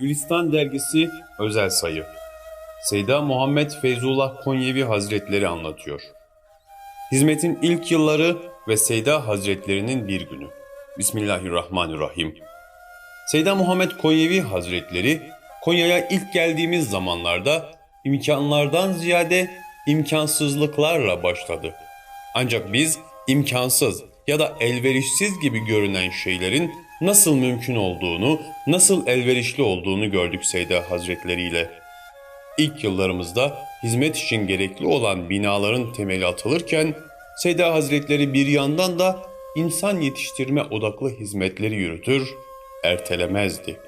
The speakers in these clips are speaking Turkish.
Gülistan Dergisi Özel Sayı Seyda Muhammed Feyzullah Konyevi Hazretleri anlatıyor. Hizmetin ilk yılları ve Seyda Hazretlerinin bir günü. Bismillahirrahmanirrahim. Seyda Muhammed Konyevi Hazretleri Konya'ya ilk geldiğimiz zamanlarda imkanlardan ziyade imkansızlıklarla başladı. Ancak biz imkansız ya da elverişsiz gibi görünen şeylerin nasıl mümkün olduğunu, nasıl elverişli olduğunu gördük Seyda Hazretleri ile. İlk yıllarımızda hizmet için gerekli olan binaların temeli atılırken Seyda Hazretleri bir yandan da insan yetiştirme odaklı hizmetleri yürütür, ertelemezdi.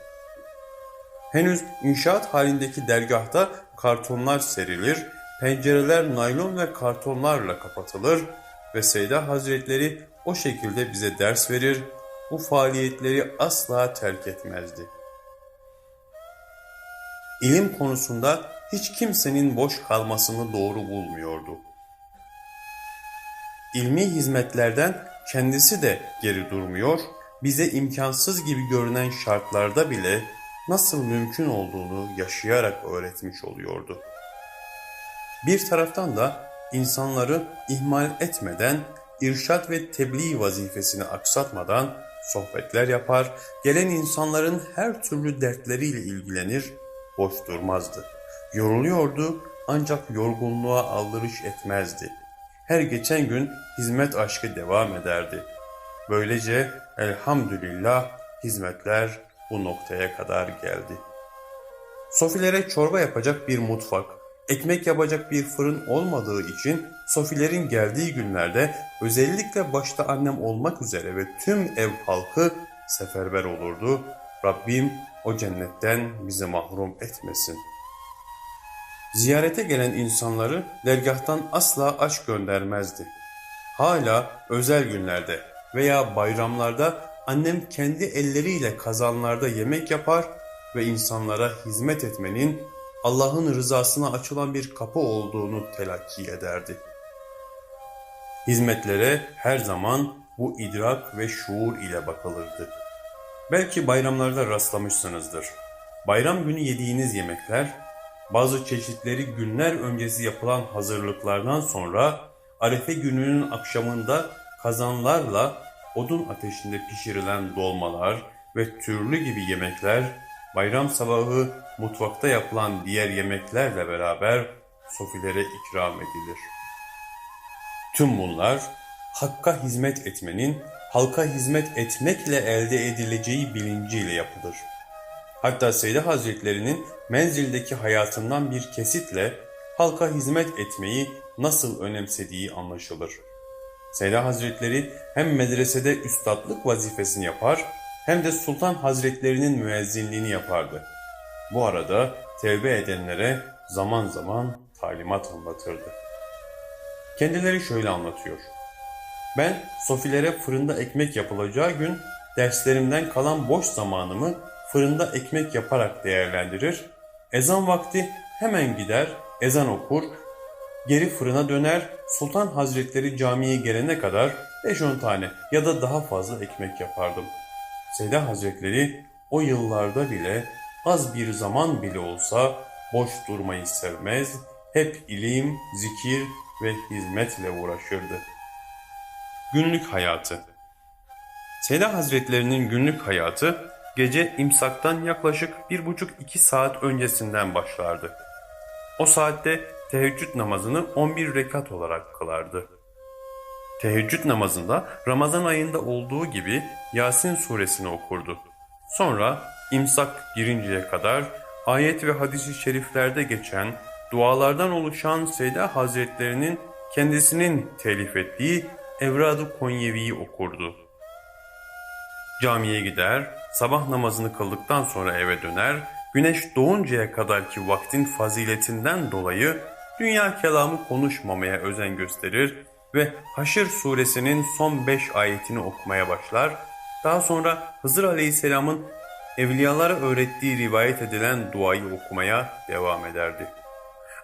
Henüz inşaat halindeki dergahta kartonlar serilir, pencereler naylon ve kartonlarla kapatılır ve Seyda Hazretleri o şekilde bize ders verir, bu faaliyetleri asla terk etmezdi. İlim konusunda hiç kimsenin boş kalmasını doğru bulmuyordu. İlmi hizmetlerden kendisi de geri durmuyor, bize imkansız gibi görünen şartlarda bile nasıl mümkün olduğunu yaşayarak öğretmiş oluyordu. Bir taraftan da insanları ihmal etmeden, irşat ve tebliğ vazifesini aksatmadan sohbetler yapar, gelen insanların her türlü dertleriyle ilgilenir, boş durmazdı. Yoruluyordu ancak yorgunluğa aldırış etmezdi. Her geçen gün hizmet aşkı devam ederdi. Böylece elhamdülillah hizmetler bu noktaya kadar geldi. Sofilere çorba yapacak bir mutfak, ekmek yapacak bir fırın olmadığı için Sofilerin geldiği günlerde özellikle başta annem olmak üzere ve tüm ev halkı seferber olurdu. Rabbim o cennetten bizi mahrum etmesin. Ziyarete gelen insanları dergahtan asla aç göndermezdi. Hala özel günlerde veya bayramlarda annem kendi elleriyle kazanlarda yemek yapar ve insanlara hizmet etmenin Allah'ın rızasına açılan bir kapı olduğunu telakki ederdi. Hizmetlere her zaman bu idrak ve şuur ile bakılırdı. Belki bayramlarda rastlamışsınızdır. Bayram günü yediğiniz yemekler, bazı çeşitleri günler öncesi yapılan hazırlıklardan sonra Arefe gününün akşamında kazanlarla odun ateşinde pişirilen dolmalar ve türlü gibi yemekler bayram sabahı mutfakta yapılan diğer yemeklerle beraber sofilere ikram edilir. Tüm bunlar Hakk'a hizmet etmenin, halka hizmet etmekle elde edileceği bilinciyle yapılır. Hatta Seyyid Hazretlerinin menzildeki hayatından bir kesitle halka hizmet etmeyi nasıl önemsediği anlaşılır. Seyyid Hazretleri hem medresede üstadlık vazifesini yapar hem de Sultan Hazretlerinin müezzinliğini yapardı. Bu arada tevbe edenlere zaman zaman talimat anlatırdı. Kendileri şöyle anlatıyor. Ben sofilere fırında ekmek yapılacağı gün derslerimden kalan boş zamanımı fırında ekmek yaparak değerlendirir, ezan vakti hemen gider, ezan okur, geri fırına döner, Sultan Hazretleri camiye gelene kadar 5-10 tane ya da daha fazla ekmek yapardım. Seyda Hazretleri o yıllarda bile az bir zaman bile olsa boş durmayı sevmez, hep ilim, zikir ve hizmetle uğraşırdı. Günlük hayatı Seyda Hazretlerinin günlük hayatı gece imsaktan yaklaşık bir buçuk iki saat öncesinden başlardı. O saatte teheccüd namazını 11 rekat olarak kılardı. Teheccüd namazında Ramazan ayında olduğu gibi Yasin suresini okurdu. Sonra imsak girinceye kadar ayet ve hadisi şeriflerde geçen dualardan oluşan Seyda Hazretlerinin kendisinin telif ettiği Evrad-ı Konyevi'yi okurdu. Camiye gider, sabah namazını kıldıktan sonra eve döner, güneş doğuncaya kadarki vaktin faziletinden dolayı dünya kelamı konuşmamaya özen gösterir ve Haşr suresinin son beş ayetini okumaya başlar. Daha sonra Hızır aleyhisselamın evliyalara öğrettiği rivayet edilen duayı okumaya devam ederdi.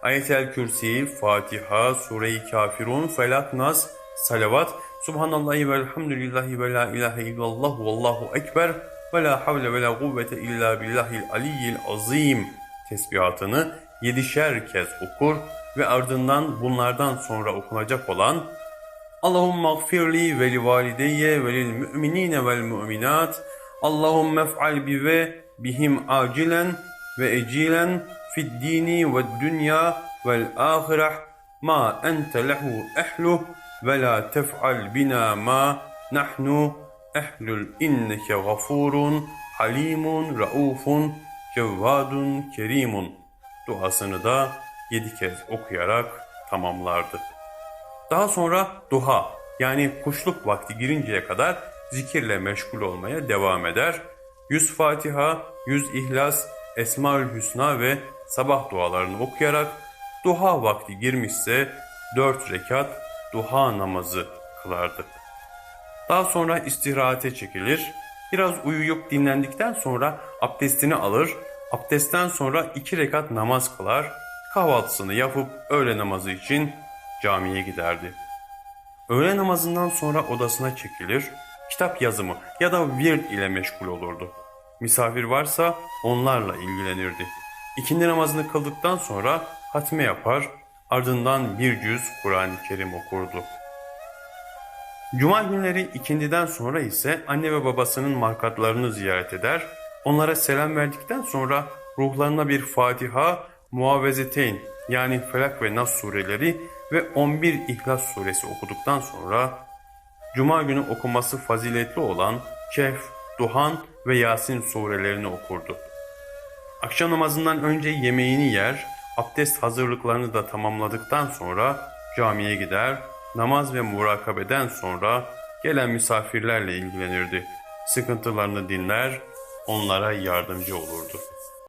Ayet-el Kürsi, Fatiha, Sure-i Kafirun, Felak, Nas, Salavat, Subhanallahi ve elhamdülillahi ve la ilahe illallah vallahu ekber ve la havle ve la kuvvete illa billahil aliyyil azim tesbihatını yedişer kez okur ve ardından bunlardan sonra okunacak olan Allahümme gfirli ve li valideyye ve lil müminine vel müminat Allahümme ef'al bi ve bihim acilen ve ecilen fid dini ve dünya vel ahireh ma ente lehu ehluh ve la tef'al bina ma nahnu ehlül inneke gafurun halimun raufun cevvadun kerimun. Duasını da yedi kez okuyarak tamamlardı. Daha sonra duha yani kuşluk vakti girinceye kadar zikirle meşgul olmaya devam eder. Yüz Fatiha, yüz İhlas, Esmaül Hüsna ve sabah dualarını okuyarak duha vakti girmişse dört rekat duha namazı kılardı. Daha sonra istirahate çekilir. Biraz uyuyup dinlendikten sonra abdestini alır. Abdestten sonra iki rekat namaz kılar. Kahvaltısını yapıp öğle namazı için camiye giderdi. Öğle namazından sonra odasına çekilir, kitap yazımı ya da virt ile meşgul olurdu. Misafir varsa onlarla ilgilenirdi. İkindi namazını kıldıktan sonra hatme yapar, ardından bir cüz Kur'an-ı Kerim okurdu. Cuma günleri ikindiden sonra ise anne ve babasının markatlarını ziyaret eder, onlara selam verdikten sonra ruhlarına bir Fatiha, Muavvezeteyn yani Felak ve Nas sureleri ve 11 İhlas suresi okuduktan sonra Cuma günü okunması faziletli olan Kehf, Duhan ve Yasin surelerini okurdu. Akşam namazından önce yemeğini yer, abdest hazırlıklarını da tamamladıktan sonra camiye gider, namaz ve murakabeden sonra gelen misafirlerle ilgilenirdi. Sıkıntılarını dinler, onlara yardımcı olurdu.